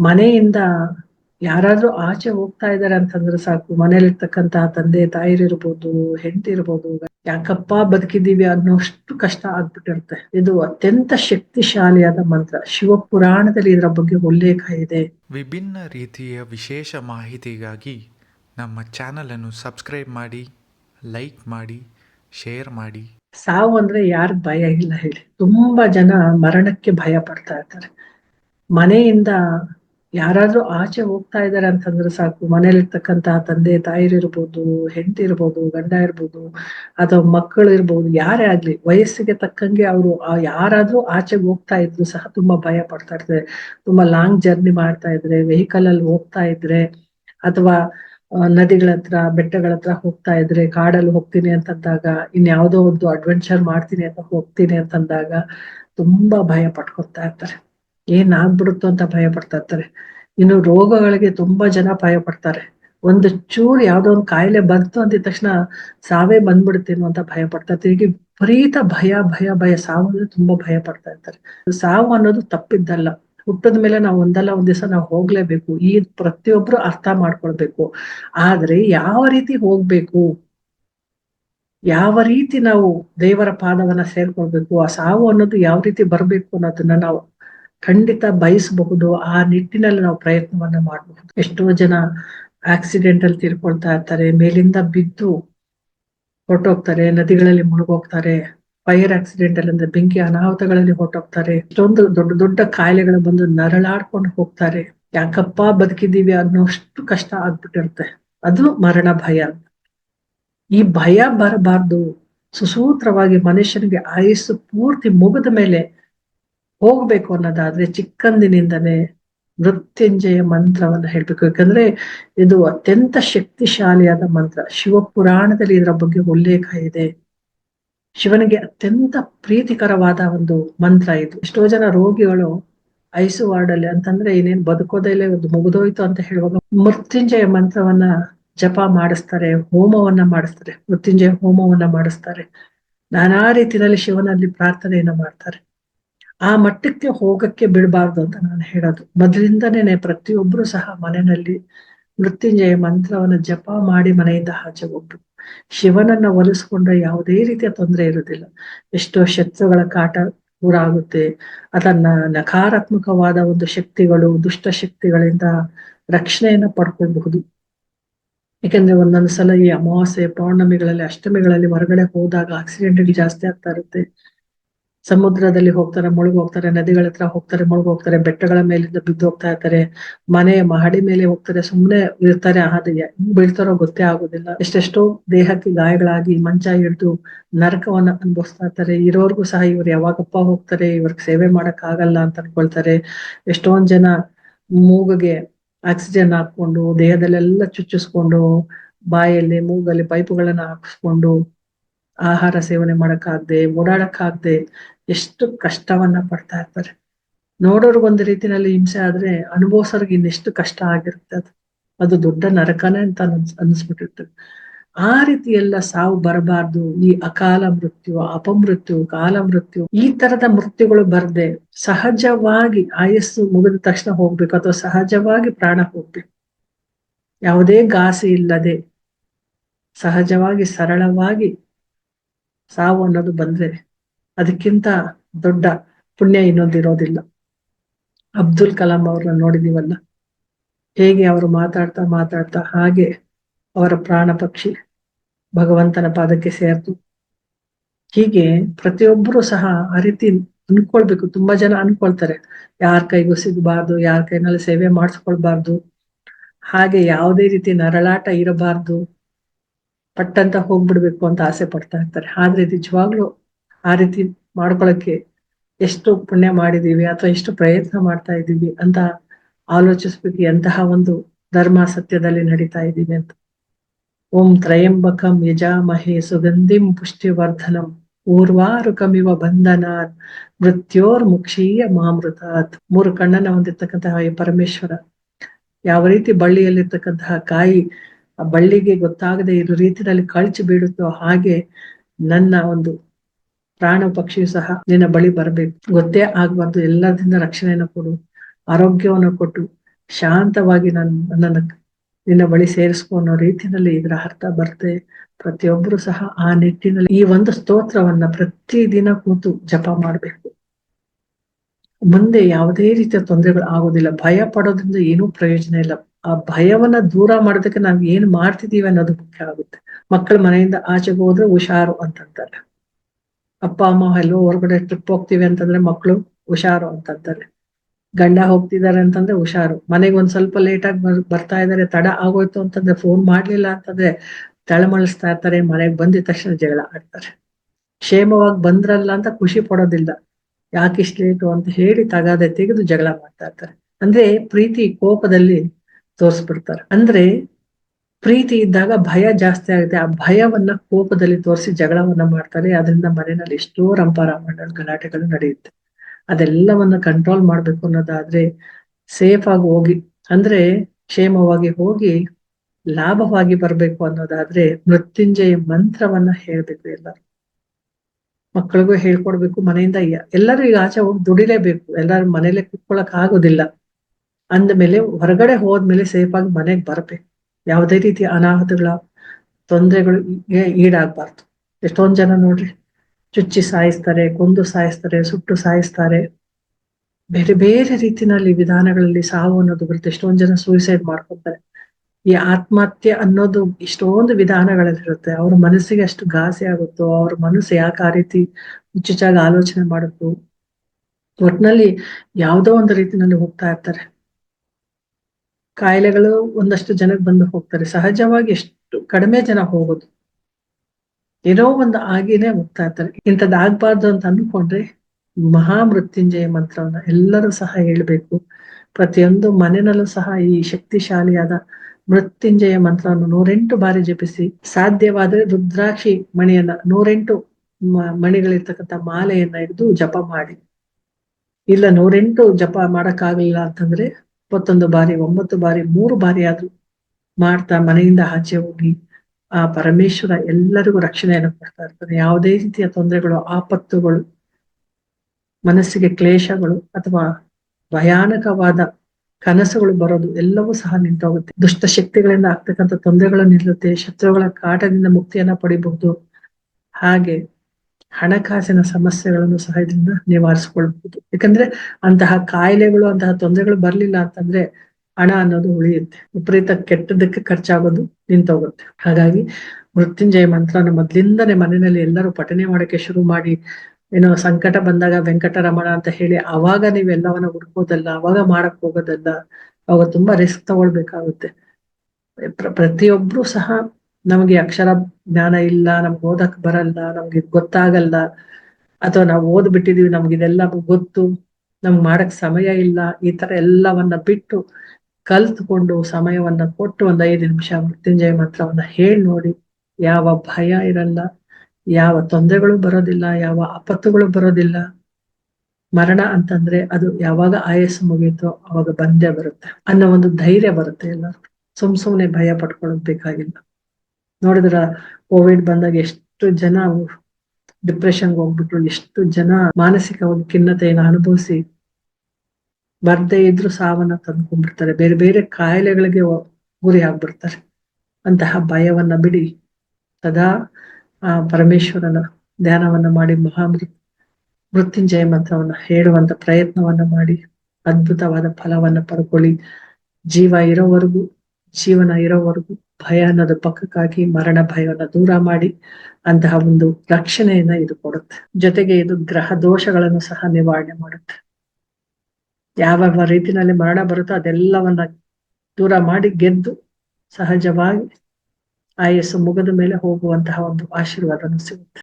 ಮನೆಯಿಂದ ಯಾರಾದ್ರೂ ಆಚೆ ಹೋಗ್ತಾ ಇದಾರೆ ಅಂತಂದ್ರೆ ಸಾಕು. ಮನೇಲಿರ್ತಕ್ಕಂತಹ ತಂದೆ ತಾಯಿರಿರ್ಬೋದು ಹೆಂಡತಿ ಇರ್ಬೋದು ಯಾಕಪ್ಪ ಬದುಕಿದೀವಿ ಅನ್ನೋಷ್ಟು ಕಷ್ಟ ಆಗ್ಬಿಟ್ಟಿರುತ್ತೆ. ಇದು ಅತ್ಯಂತ ಶಕ್ತಿಶಾಲಿಯಾದ ಮಂತ್ರ. ಶಿವಪುರಾಣದಲ್ಲಿ ಇದರ ಬಗ್ಗೆ ಉಲ್ಲೇಖ ಇದೆ ವಿಭಿನ್ನ ರೀತಿಯ ವಿಶೇಷ ಮಾಹಿತಿಗಾಗಿ ನಮ್ಮ ಚಾನಲನ್ನು ಸಬ್ಸ್ಕ್ರೈಬ್ ಮಾಡಿ ಲೈಕ್ ಮಾಡಿ ಶೇರ್ ಮಾಡಿ. ಸಾವು ಅಂದ್ರೆ ಯಾರ್ ಭಯ ಇಲ್ಲ ಹೇಳಿ. ತುಂಬಾ ಜನ ಮರಣಕ್ಕೆ ಭಯ ಪಡ್ತಾ ಇರ್ತಾರೆ. ಮನೆಯಿಂದ ಯಾರಾದ್ರೂ ಆಚೆ ಹೋಗ್ತಾ ಇದ್ದಾರೆ ಅಂತಂದ್ರೆ ಸಾಕು. ಮನೇಲಿರ್ತಕ್ಕಂತಹ ತಂದೆ ತಾಯಿರಿರ್ಬೋದು ಹೆಂಡತಿ ಇರ್ಬೋದು, ಗಂಡ ಇರ್ಬೋದು, ಅಥವಾ ಮಕ್ಕಳು ಇರ್ಬೋದು, ಯಾರೇ ಆಗ್ಲಿ, ವಯಸ್ಸಿಗೆ ತಕ್ಕಂಗೆ ಅವರು ಯಾರಾದ್ರೂ ಆಚೆಗೆ ಹೋಗ್ತಾ ಇದ್ರು ಸಹ ತುಂಬಾ ಭಯ ಪಡ್ತಾ ಇರ್ತಾರೆ. ತುಂಬಾ ಲಾಂಗ್ ಜರ್ನಿ ಮಾಡ್ತಾ ಇದ್ರೆ, ವೆಹಿಕಲ್ ಅಲ್ಲಿ ಹೋಗ್ತಾ ಇದ್ರೆ, ಅಥವಾ ನದಿಗಳ ಹತ್ರ, ಬೆಟ್ಟಗಳ ಹತ್ರ ಹೋಗ್ತಾ ಇದ್ರೆ, ಕಾಡಲ್ಲಿ ಹೋಗ್ತೀನಿ ಅಂತಂದಾಗ, ಇನ್ಯಾವುದೋ ಒಂದು ಅಡ್ವೆಂಚರ್ ಮಾಡ್ತೀನಿ ಅಂತ ಹೋಗ್ತೀನಿ ಅಂತಂದಾಗ, ತುಂಬಾ ಭಯ ಪಟ್ಕೊತಾ ಇರ್ತಾರೆ. ಏನ್ ಆಗ್ಬಿಡುತ್ತೋ ಅಂತ ಭಯ ಪಡ್ತಾ ಇರ್ತಾರೆ. ಇನ್ನು ರೋಗಗಳಿಗೆ ತುಂಬಾ ಜನ ಭಯ ಪಡ್ತಾರೆ. ಒಂದು ಚೂರು ಯಾವ್ದೋ ಒಂದು ಕಾಯಿಲೆ ಬಂತು ಅಂದಿದ ತಕ್ಷಣ ಸಾವೇ ಬಂದ್ಬಿಡುತ್ತೇನೋ ಅಂತ ಭಯ ಪಡ್ತಾ ಇರ್ತಾರೆ. ಹೀಗೆ ವಿಪರೀತ ಭಯ ಭಯ ಭಯ, ಸಾವು ಅಂದ್ರೆ ತುಂಬಾ ಭಯ ಪಡ್ತಾ ಇರ್ತಾರೆ. ಸಾವು ಅನ್ನೋದು ತಪ್ಪಿದ್ದಲ್ಲ. ಹುಟ್ಟದ ಮೇಲೆ ನಾವು ಒಂದಲ್ಲ ಒಂದ್ ದಿವಸ ನಾವು ಹೋಗ್ಲೇಬೇಕು. ಈ ಪ್ರತಿಯೊಬ್ರು ಅರ್ಥ ಮಾಡ್ಕೊಳ್ಬೇಕು. ಆದ್ರೆ ಯಾವ ರೀತಿ ಹೋಗ್ಬೇಕು? ಯಾವ ರೀತಿ ನಾವು ದೇವರ ಪಾದವನ್ನ ಸೇರ್ಕೊಳ್ಬೇಕು? ಆ ಸಾವು ಅನ್ನೋದು ಯಾವ ರೀತಿ ಬರ್ಬೇಕು ಅನ್ನೋದನ್ನ ನಾವು ಖಂಡಿತ ಬಯಸಬಹುದು. ಆ ನಿಟ್ಟಿನಲ್ಲಿ ನಾವು ಪ್ರಯತ್ನವನ್ನ ಮಾಡಬಹುದು. ಎಷ್ಟೋ ಜನ ಆಕ್ಸಿಡೆಂಟ್ ಅಲ್ಲಿ ತೀರ್ಕೊಳ್ತಾ ಇರ್ತಾರೆ. ಮೇಲಿಂದ ಬಿದ್ದು ಹೊರಟೋಗ್ತಾರೆ, ನದಿಗಳಲ್ಲಿ ಮುಳುಗೋಗ್ತಾರೆ ಫೈರ್ ಆಕ್ಸಿಡೆಂಟ್ ಅಂದ್ರೆ ಬೆಂಕಿ ಅನಾಹುತಗಳಲ್ಲಿ ಹೊರಟೋಗ್ತಾರೆ. ಇಷ್ಟೊಂದು ದೊಡ್ಡ ದೊಡ್ಡ ಕಾಯಿಲೆಗಳು ಬಂದು ನರಳಾಡ್ಕೊಂಡು ಹೋಗ್ತಾರೆ. ಯಾಕಪ್ಪ ಬದುಕಿದೀವಿ ಅನ್ನೋಷ್ಟು ಕಷ್ಟ ಆಗ್ಬಿಟ್ಟಿರುತ್ತೆ. ಅದು ಮರಣ ಭಯ. ಈ ಭಯ ಬರಬಾರ್ದು. ಸುಸೂತ್ರವಾಗಿ ಮನುಷ್ಯನಿಗೆ ಆಯಸ್ಸು ಪೂರ್ತಿ ಮುಗಿದ ಮೇಲೆ ಹೋಗ್ಬೇಕು ಅನ್ನೋದಾದ್ರೆ ಚಿಕ್ಕಂದಿನಿಂದನೇ ಮೃತ್ಯುಂಜಯ ಮಂತ್ರವನ್ನ ಹೇಳ್ಬೇಕು. ಯಾಕಂದ್ರೆ ಇದು ಅತ್ಯಂತ ಶಕ್ತಿಶಾಲಿಯಾದ ಮಂತ್ರ. ಶಿವಪುರಾಣದಲ್ಲಿ ಇದರ ಬಗ್ಗೆ ಉಲ್ಲೇಖ ಇದೆ. ಶಿವನಿಗೆ ಅತ್ಯಂತ ಪ್ರೀತಿಕರವಾದ ಒಂದು ಮಂತ್ರ ಇದು. ಎಷ್ಟೋ ಜನ ರೋಗಿಗಳು ಐಸು ವಾರ್ಡಲ್ಲಿ ಅಂತಂದ್ರೆ ಇನ್ನೇನ್ ಬದುಕೋದಲ್ಲೇ ಒಂದು ಮುಗಿದೋಯ್ತು ಅಂತ ಹೇಳುವಾಗ ಮೃತ್ಯುಂಜಯ ಮಂತ್ರವನ್ನ ಜಪ ಮಾಡಿಸ್ತಾರೆ, ಹೋಮವನ್ನ ಮಾಡಿಸ್ತಾರೆ. ಮೃತ್ಯುಂಜಯ ಹೋಮವನ್ನ ಮಾಡಿಸ್ತಾರೆ. ನಾನಾ ರೀತಿಯಲ್ಲಿ ಶಿವನಲ್ಲಿ ಪ್ರಾರ್ಥನೆಯನ್ನ ಮಾಡ್ತಾರೆ. ಆ ಮಟ್ಟಕ್ಕೆ ಹೋಗಕ್ಕೆ ಬಿಡಬಾರ್ದು ಅಂತ ನಾನು ಹೇಳೋದು. ಮೊದಲಿಂದನೇ ಪ್ರತಿಯೊಬ್ರು ಸಹ ಮನೆಯಲ್ಲಿ ಮೃತ್ಯುಂಜಯ ಮಂತ್ರವನ್ನ ಜಪ ಮಾಡಿ ಮನೆಯಿಂದ ಆಚೆ ಹೋಗ್ಬೇಕು. ಶಿವನನ್ನ ಒಲಿಸ್ಕೊಂಡ್ರೆ ಯಾವುದೇ ರೀತಿಯ ತೊಂದರೆ ಇರುವುದಿಲ್ಲ. ಎಷ್ಟೋ ಶತ್ರುಗಳ ಕಾಟ ದೂರ ಆಗುತ್ತೆ. ಅದನ್ನ ನಕಾರಾತ್ಮಕವಾದ ಒಂದು ಶಕ್ತಿಗಳು, ದುಷ್ಟ ಶಕ್ತಿಗಳಿಂದ ರಕ್ಷಣೆಯನ್ನ ಪಡ್ಕೊಳ್ಬಹುದು. ಯಾಕಂದ್ರೆ ಒಂದೊಂದು ಸಲ ಈ ಅಮಾವಾಸ್ಯೆ, ಪೌರ್ಣಮಿಗಳಲ್ಲಿ, ಅಷ್ಟಮಿಗಳಲ್ಲಿ ಹೊರಗಡೆ ಹೋದಾಗ ಆಕ್ಸಿಡೆಂಟ್ ಜಾಸ್ತಿ ಆಗ್ತಾ ಇರುತ್ತೆ. ಸಮುದ್ರದಲ್ಲಿ ಹೋಗ್ತಾರೆ, ಮುಳುಗ್ ಹೋಗ್ತಾರೆ, ನದಿಗಳ ಹತ್ರ ಹೋಗ್ತಾರೆ, ಮುಳುಗ್ ಹೋಗ್ತಾರೆ, ಬೆಟ್ಟಗಳ ಮೇಲಿಂದ ಬಿದ್ದು ಹೋಗ್ತಾ ಇರ್ತಾರೆ, ಮನೆ, ಮಹಡಿ ಮೇಲೆ ಹೋಗ್ತಾರೆ, ಸುಮ್ನೆ ಇರ್ತಾರೆ ಹೆಂಗ್ ಬೀಳ್ತಾರೋ ಗೊತ್ತೇ ಆಗೋದಿಲ್ಲ. ಎಷ್ಟೆಷ್ಟೋ ದೇಹಕ್ಕೆ ಗಾಯಗಳಾಗಿ ಮಂಚ ಹಿಡಿದು ನರಕವನ್ನ ಅನುಭವಿಸ್ತಾ ಇರ್ತಾರೆ. ಇರೋರ್ಗು ಸಹ ಇವ್ರು ಯಾವಾಗಪ್ಪ ಹೋಗ್ತಾರೆ, ಇವ್ರಿಗೆ ಸೇವೆ ಮಾಡಕ್ ಆಗಲ್ಲ ಅಂತ ಅನ್ಕೊಳ್ತಾರೆ. ಎಷ್ಟೊಂದ್ ಜನ ಮೂಗಿಗೆ ಆಕ್ಸಿಜನ್ ಹಾಕೊಂಡು ದೇಹದಲ್ಲೆಲ್ಲ ಚುಚ್ಚಿಸ್ಕೊಂಡು, ಬಾಯಲ್ಲಿ, ಮೂಗಲ್ಲಿ ಪೈಪುಗಳನ್ನ ಹಾಕಿಸ್ಕೊಂಡು ಆಹಾರ ಸೇವನೆ ಮಾಡಕ್ಕಾಗ್ದೆ, ಓಡಾಡಕ್ಕಾಗದೆ ಎಷ್ಟು ಕಷ್ಟವನ್ನ ಪಡ್ತಾ ಇರ್ತಾರೆ. ನೋಡೋರ್ಗ್ ಒಂದ್ ರೀತಿನಲ್ಲಿ ಹಿಂಸೆ ಆದ್ರೆ ಅನುಭವಿಸೋರ್ಗೆ ಇನ್ನೆಷ್ಟು ಕಷ್ಟ ಆಗಿರುತ್ತೆ ಅದು. ಅದು ದೊಡ್ಡ ನರಕನೇ ಅಂತ ಅನ್ಸ್ ಅನ್ಸ್ಬಿಟ್ಟಿರ್ತದೆ ಆ ರೀತಿ ಎಲ್ಲ ಸಾವು ಬರಬಾರ್ದು. ಈ ಅಕಾಲ ಮೃತ್ಯು, ಅಪಮೃತ್ಯು, ಕಾಲ ಮೃತ್ಯು, ಈ ತರದ ಮೃತ್ಯುಗಳು ಬರ್ದೆ ಸಹಜವಾಗಿ ಆಯಸ್ಸು ಮುಗಿದ ತಕ್ಷಣ ಹೋಗ್ಬೇಕು ಅಥವಾ ಸಹಜವಾಗಿ ಪ್ರಾಣ ಹೋಗ್ಬೇಕು. ಯಾವುದೇ ಗಾಸಿ ಇಲ್ಲದೆ ಸಹಜವಾಗಿ ಸರಳವಾಗಿ ಸಾವು ಅನ್ನೋದು ಬಂದ್ರೆ ಅದಕ್ಕಿಂತ ದೊಡ್ಡ ಪುಣ್ಯ ಇನ್ನೊಂದಿರೋದಿಲ್ಲ ಅಬ್ದುಲ್ ಕಲಾಂ ಅವ್ರನ್ನ ನೋಡಿದೀವಲ್ಲ? ಹೇಗೆ ಅವರು ಮಾತಾಡ್ತಾ ಮಾತಾಡ್ತಾ ಹಾಗೆ ಅವರ ಪ್ರಾಣ ಪಕ್ಷಿ ಭಗವಂತನ ಪಾದಕ್ಕೆ ಸೇರ್ತು. ಹೀಗೆ ಪ್ರತಿಯೊಬ್ಬರು ಸಹ ಆ ರೀತಿ ಅನ್ಕೊಳ್ಬೇಕು. ತುಂಬಾ ಜನ ಅನ್ಕೊಳ್ತಾರೆ. ಯಾರ ಕೈಗೂ ಸಿಗಬಾರ್ದು, ಯಾರ ಕೈನಲ್ಲಿ ಸೇವೆ ಮಾಡಿಸ್ಕೊಳ್ಬಾರ್ದು. ಹಾಗೆ ಯಾವುದೇ ರೀತಿ ನರಳಾಟ ಇರಬಾರ್ದು. ಪಟ್ಟಂತ ಹೋಗ್ಬಿಡ್ಬೇಕು ಅಂತ ಆಸೆ ಪಡ್ತಾ ಇರ್ತಾರೆ. ಆದ್ರೆ ನಿಜವಾಗ್ಲೂ ಆ ರೀತಿ ಮಾಡ್ಕೊಳಕ್ಕೆ ಎಷ್ಟು ಪುಣ್ಯ ಮಾಡಿದೀವಿ ಅಥವಾ ಎಷ್ಟು ಪ್ರಯತ್ನ ಮಾಡ್ತಾ ಇದ್ದೀವಿ ಅಂತ ಆಲೋಚಿಸ್ಬೇಕು. ಎಂತಹ ಒಂದು ಧರ್ಮ ಸತ್ಯದಲ್ಲಿ ನಡೀತಾ ಇದ್ದೀವಿ ಅಂತ. ಓಂ ತ್ರಯಂಬಕಂ ಯಜಾಮಹೇ ಸುಗಂಧಿಂ ಪುಷ್ಟಿವರ್ಧನಂ ಊರ್ವಾರುಕಮಿವ ಬಂಧನಾತ್ ಮೃತ್ಯೋರ್ ಮುಕ್ಷೀಯ ಮಾಮೃತಾತ್. ಮೂರು ಕಣ್ಣನ್ನ ಹೊಂದಿರ್ತಕ್ಕಂತಹ ಪರಮೇಶ್ವರ ಯಾವ ರೀತಿ ಬಳ್ಳಿಯಲ್ಲಿರ್ತಕ್ಕಂತಹ ಕಾಯಿ ಆ ಬಳ್ಳಿಗೆ ಗೊತ್ತಾಗದೆ ಇರೋ ರೀತಿಯಲ್ಲಿ ಕಳಚಿ ಬೀಳುತ್ತೋ ಹಾಗೆ ನನ್ನ ಒಂದು ಪ್ರಾಣ ಪಕ್ಷಿಯು ಸಹ ನಿನ್ನ ಬಳಿ ಬರಬೇಕು. ಗೊತ್ತೇ ಆಗ್ಬಾರ್ದು. ಎಲ್ಲದಿಂದ ರಕ್ಷಣೆಯನ್ನು ಕೊಡು, ಆರೋಗ್ಯವನ್ನು ಕೊಟ್ಟು, ಶಾಂತವಾಗಿ ನನ್ನ ನನ್ನನ್ನು ನಿನ್ನ ಬಳಿ ಸೇರಿಸ್ಕೊ ಅನ್ನೋ ರೀತಿಯಲ್ಲಿ ಇದರ ಅರ್ಥ ಬರ್ತೇ. ಪ್ರತಿಯೊಬ್ಬರು ಸಹ ಆ ನಿಟ್ಟಿನಲ್ಲಿ ಈ ಒಂದು ಸ್ತೋತ್ರವನ್ನ ಪ್ರತಿ ದಿನ ಕೂತು ಜಪ ಮಾಡ್ಬೇಕು. ಮುಂದೆ ಯಾವುದೇ ರೀತಿಯ ತೊಂದರೆಗಳು ಆಗೋದಿಲ್ಲ. ಭಯ ಪಡೋದ್ರಿಂದ ಏನೂ ಪ್ರಯೋಜನ ಇಲ್ಲ. ಆ ಭಯವನ್ನ ದೂರ ಮಾಡೋದಕ್ಕೆ ನಾವ್ ಏನ್ ಮಾಡ್ತಿದೀವಿ ಅನ್ನೋದು ಮುಖ್ಯ ಆಗುತ್ತೆ. ಮಕ್ಕಳ ಮನೆಯಿಂದ ಆಚೆಗೆ ಹೋದ್ರೆ ಹುಷಾರು ಅಂತಂತಾರೆ. ಅಪ್ಪ, ಅಮ್ಮ ಎಲ್ಲೋ ಹೊರಗಡೆ ಟ್ರಿಪ್ ಹೋಗ್ತೀವಿ ಅಂತಂದ್ರೆ ಮಕ್ಕಳು ಹುಷಾರು ಅಂತಂತಾರೆ. ಗಂಡ ಹೋಗ್ತಿದ್ದಾರೆ ಅಂತಂದ್ರೆ ಹುಷಾರು. ಮನೆಗೆ ಒಂದ್ ಸ್ವಲ್ಪ ಲೇಟ್ ಆಗಿ ಬರ್ತಾ ಇದಾರೆ ತಡ ಆಗೋಯ್ತು ಅಂತಂದ್ರೆ ಫೋನ್ ಮಾಡ್ಲಿಲ್ಲ ಅಂತಂದ್ರೆ ತಳಮಳಿಸ್ತಾ ಇರ್ತಾರೆ, ಮನೆಗೆ ಬಂದಿದ ತಕ್ಷಣ ಜಗಳ ಆಡ್ತಾರೆ. ಕ್ಷೇಮವಾಗಿ ಬಂದ್ರಲ್ಲ ಅಂತ ಖುಷಿ ಪಡೋದಿಲ್ಲ. ಯಾಕೆ ಇಷ್ಟ ಲೇಟು ಅಂತ ಹೇಳಿ ತಗಾದೆ ತೆಗೆದು ಜಗಳ ಮಾಡ್ತಾ ಇರ್ತಾರೆ. ಅಂದ್ರೆ ಪ್ರೀತಿ ಕೋಪದಲ್ಲಿ ತೋರಿಸ್ಬಿಡ್ತಾರೆ. ಅಂದ್ರೆ ಪ್ರೀತಿ ಇದ್ದಾಗ ಭಯ ಜಾಸ್ತಿ ಆಗುತ್ತೆ. ಆ ಭಯವನ್ನ ಕೋಪದಲ್ಲಿ ತೋರಿಸಿ ಜಗಳವನ್ನ ಮಾಡ್ತಾರೆ. ಅದರಿಂದ ಮನೆಯಲ್ಲಿ ಎಷ್ಟೋ ರಂಪಾರಾಮಣ್ಣ ಗಲಾಟೆಗಳು ನಡೆಯುತ್ತೆ. ಅದೆಲ್ಲವನ್ನ ಕಂಟ್ರೋಲ್ ಮಾಡ್ಬೇಕು ಅನ್ನೋದಾದ್ರೆ ಸೇಫ್ ಆಗಿ ಹೋಗಿ, ಅಂದ್ರೆ ಕ್ಷೇಮವಾಗಿ ಹೋಗಿ ಲಾಭವಾಗಿ ಬರ್ಬೇಕು ಅನ್ನೋದಾದ್ರೆ ಮೃತ್ಯುಂಜಯ ಮಂತ್ರವನ್ನ ಹೇಳ್ಬೇಕು ಎಲ್ಲರೂ ಮಕ್ಕಳಿಗೂ ಹೇಳ್ಕೊಡ್ಬೇಕು, ಮನೆಯಿಂದ ಎಲ್ಲರೂ ಈಗ ಆಚೆ ಹೋಗಿ ದುಡಿಲೇಬೇಕು. ಎಲ್ಲರೂ ಮನೇಲೆ ಕುತ್ಕೊಳಕ್ ಆಗೋದಿಲ್ಲ. ಅಂದ್ಮೇಲೆ ಹೊರಗಡೆ ಹೋದ್ಮೇಲೆ ಸೇಫ್ ಆಗಿ ಮನೆಗೆ ಬರಬೇಕು. ಯಾವುದೇ ರೀತಿಯ ಅನಾಹುತಗಳ ತೊಂದರೆಗಳು ಈಡಾಗಬಾರ್ದು. ಎಷ್ಟೊಂದ್ ಜನ ನೋಡ್ರಿ, ಚುಚ್ಚಿ ಸಾಯಿಸ್ತಾರೆ, ಕೊಂದು ಸಾಯಿಸ್ತಾರೆ, ಸುಟ್ಟು ಸಾಯಿಸ್ತಾರೆ. ಬೇರೆ ಬೇರೆ ರೀತಿನಲ್ಲಿ ವಿಧಾನಗಳಲ್ಲಿ ಸಾವು ಅನ್ನೋದು ಬರುತ್ತೆ. ಎಷ್ಟೊಂದ್ ಜನ ಸೂಸೈಡ್ ಮಾಡ್ಕೊತಾರೆ. ಈ ಆತ್ಮಹತ್ಯೆ ಅನ್ನೋದು ಇಷ್ಟೊಂದು ವಿಧಾನಗಳಲ್ಲಿರುತ್ತೆ ಅವ್ರ ಮನಸ್ಸಿಗೆ ಅಷ್ಟು ಘಾಸಿ ಆಗುತ್ತೋ, ಅವ್ರ ಮನಸ್ಸು ಯಾಕೆ ಆ ರೀತಿ ಹುಚ್ಚುಚ್ಚಾಗಿ ಆಲೋಚನೆ ಮಾಡುತ್ತೋ, ಒಟ್ನಲ್ಲಿ ಯಾವುದೋ ಒಂದು ರೀತಿನಲ್ಲಿ ಹೋಗ್ತಾ ಇರ್ತಾರೆ. ಕಾಯಿಲೆಗಳು ಒಂದಷ್ಟು ಜನಕ್ಕೆ ಬಂದು ಹೋಗ್ತಾರೆ. ಸಹಜವಾಗಿ ಎಷ್ಟು ಕಡಿಮೆ ಜನ ಹೋಗೋದು. ಏನೋ ಒಂದು ಆಗಿನೇ ಹೋಗ್ತಾ ಇರ್ತಾರೆ. ಇಂಥದ್ದು ಆಗ್ಬಾರ್ದು ಅಂತ ಅನ್ಕೊಂಡ್ರೆ ಮಹಾಮೃತ್ಯುಂಜಯ ಮಂತ್ರವನ್ನ ಎಲ್ಲರೂ ಸಹ ಹೇಳ್ಬೇಕು. ಪ್ರತಿಯೊಂದು ಮನೆಯಲ್ಲೂ ಸಹ ಈ ಶಕ್ತಿಶಾಲಿಯಾದ ಮೃತ್ಯುಂಜಯ ಮಂತ್ರವನ್ನು ನೂರೆಂಟು ಬಾರಿ ಜಪಿಸಿ, ಸಾಧ್ಯವಾದರೆ ರುದ್ರಾಕ್ಷಿ ಮಣಿಯನ್ನ ನೂರೆಂಟು ಮಣಿಗಳಿರ್ತಕ್ಕಂಥ ಮಾಲೆಯನ್ನ ಹಿಡಿದು ಜಪ ಮಾಡಿ. ಇಲ್ಲ, ನೂರೆಂಟು ಜಪ ಮಾಡಕ್ಕಾಗಲಿಲ್ಲ ಅಂತಂದ್ರೆ ಇಪ್ಪತ್ತೊಂದು ಬಾರಿ, ಒಂಬತ್ತು ಬಾರಿ, ಮೂರು ಬಾರಿ ಆದ್ರೂ ಮಾಡ್ತಾ ಮನೆಯಿಂದ ಆಚೆ ಹೋಗಿ ಆ ಪರಮೇಶ್ವರ ಎಲ್ಲರಿಗೂ ರಕ್ಷಣೆಯನ್ನು ಕೊಡ್ತಾ ಇರ್ತಾನೆ ಯಾವುದೇ ರೀತಿಯ ತೊಂದರೆಗಳು, ಆಪತ್ತುಗಳು, ಮನಸ್ಸಿಗೆ ಕ್ಲೇಶಗಳು ಅಥವಾ ಭಯಾನಕವಾದ ಕನಸುಗಳು ಬರೋದು ಎಲ್ಲವೂ ಸಹ ನಿಂತೋಗುತ್ತೆ. ದುಷ್ಟ ಶಕ್ತಿಗಳಿಂದ ಆಗ್ತಕ್ಕಂಥ ತೊಂದರೆಗಳು ನಿಲ್ಲುತ್ತೆ, ಶತ್ರುಗಳ ಕಾಟದಿಂದ ಮುಕ್ತಿಯನ್ನ ಪಡಿಬಹುದು. ಹಾಗೆ ಹಣಕಾಸಿನ ಸಮಸ್ಯೆಗಳನ್ನು ಸಹ ಇದರಿಂದ ನಿವಾರಿಸ್ಕೊಳ್ಬಹುದು. ಯಾಕಂದ್ರೆ ಅಂತಹ ಕಾಯಿಲೆಗಳು, ಅಂತಹ ತೊಂದರೆಗಳು ಬರ್ಲಿಲ್ಲ ಅಂತಂದ್ರೆ ಹಣ ಅನ್ನೋದು ಉಳಿಯುತ್ತೆ. ವಿಪರೀತ ಕೆಟ್ಟದಕ್ಕೆ ಖರ್ಚಾಗೋದು ನಿಂತೋಗುತ್ತೆ. ಹಾಗಾಗಿ ಮೃತ್ಯುಂಜಯ ಮಂತ್ರನ ಮೊದ್ಲಿಂದನೇ ಮನೆಯಲ್ಲಿ ಎಲ್ಲರೂ ಪಠನೆ ಮಾಡಕ್ಕೆ ಶುರು ಮಾಡಿ, ಏನೋ ಸಂಕಟ ಬಂದಾಗ ವೆಂಕಟರಮಣ ಅಂತ ಹೇಳಿ ಅವಾಗ ನೀವೆಲ್ಲವನ್ನ ಹುಡ್ಕೋದಲ್ಲ, ಅವಾಗ ಮಾಡಕ್ ಹೋಗೋದಲ್ಲ, ಅವಾಗ ತುಂಬಾ ರಿಸ್ಕ್ ತಗೊಳ್ಬೇಕಾಗುತ್ತೆ. ಪ್ರತಿಯೊಬ್ರು ಸಹ ನಮಗೆ ಅಕ್ಷರ ಜ್ಞಾನ ಇಲ್ಲ, ನಮ್ಗೆ ಓದಕ್ ಬರಲ್ಲ, ನಮ್ಗೆ ಗೊತ್ತಾಗಲ್ಲ. ಅಥವಾ ನಾವು ಓದ್ಬಿಟ್ಟಿದೀವಿ, ನಮ್ಗೆ ಇದೆಲ್ಲ ಗೊತ್ತು. ನಮ್ಗೆ ಮಾಡಕ್ ಸಮಯ ಇಲ್ಲ. ಈ ತರ ಎಲ್ಲವನ್ನ ಬಿಟ್ಟು ಕಲ್ತ್ಕೊಂಡು ಸಮಯವನ್ನ ಕೊಟ್ಟು ಒಂದ್ ಐದು ನಿಮಿಷ ಮೃತ್ಯುಂಜಯ ಮಂತ್ರವನ್ನ ಹೇಳಿ ನೋಡಿ. ಯಾವ ಭಯ ಇರಲ್ಲ. ಯಾವ ತೊಂದರೆಗಳು ಬರೋದಿಲ್ಲ. ಯಾವ ಅಪತ್ತುಗಳು ಬರೋದಿಲ್ಲ. ಮರಣ ಅಂತಂದ್ರೆ ಅದು ಯಾವಾಗ ಆಯಸ್ಸು ಮುಗಿಯುತ್ತೋ ಅವಾಗ ಬಂದೇ ಬರುತ್ತೆ ಅನ್ನೋ ಒಂದು ಧೈರ್ಯ ಬರುತ್ತೆ ಎಲ್ಲರೂ. ಸುಮ್ ಸುಮ್ನೆ ಭಯ ಪಡ್ಕೊಳ್ಳೋದ್ ಬೇಕಾಗಿಲ್ಲ. ನೋಡಿದ್ರ ಕೋವಿಡ್ ಬಂದಾಗ ಎಷ್ಟು ಜನ ಡಿಪ್ರೆಷನ್ಗೆ ಹೋಗ್ಬಿಟ್ರು, ಎಷ್ಟು ಜನ ಮಾನಸಿಕವಾಗಿ ಖಿನ್ನತೆಯನ್ನ ಅನುಭವಿಸಿ ಬರ್ದೇ ಇದ್ರು ಸಾವನ್ನ ತಂದ್ಕೊಂಡ್ಬಿಡ್ತಾರೆ. ಬೇರೆ ಬೇರೆ ಕಾಯಿಲೆಗಳಿಗೆ ಗುರಿ ಆಗ್ಬಿಡ್ತಾರೆ. ಅಂತಹ ಭಯವನ್ನ ಬಿಡಿ. ಸದಾ, ಆ, ಪರಮೇಶ್ವರನ ಧ್ಯಾನವನ್ನ ಮಾಡಿ, ಮಹಾಮೃ, ಮೃತ್ಯುಂಜಯ ಮಂತ್ರವನ್ನ ಹೇಳುವಂತ ಪ್ರಯತ್ನವನ್ನ ಮಾಡಿ, ಅದ್ಭುತವಾದ ಫಲವನ್ನ ಪಡ್ಕೊಳ್ಳಿ. ಜೀವ ಇರೋವರೆಗೂ ಜೀವನ ಇರೋವರೆಗೂ ಭಯ ಅನ್ನೋದು ಪಕ್ಕಕ್ಕಾಗಿ ಮರಣ ಭಯವನ್ನು ದೂರ ಮಾಡಿ ಅಂತಹ ಒಂದು ರಕ್ಷಣೆಯನ್ನ ಇದು ಕೊಡುತ್ತೆ. ಜೊತೆಗೆ ಇದು ಗ್ರಹ ದೋಷಗಳನ್ನು ಸಹ ನಿವಾರಣೆ ಮಾಡುತ್ತೆ. ಯಾವ ರೀತಿನಲ್ಲಿ ಮರಣ ಬರುತ್ತೋ ಅದೆಲ್ಲವನ್ನ ದೂರ ಮಾಡಿ ಗೆದ್ದು ಸಹಜವಾಗಿ ಆಯಸ್ಸು ಮುಗದ ಮೇಲೆ ಹೋಗುವಂತಹ ಒಂದು ಆಶೀರ್ವಾದನು ಸಿಗುತ್ತೆ.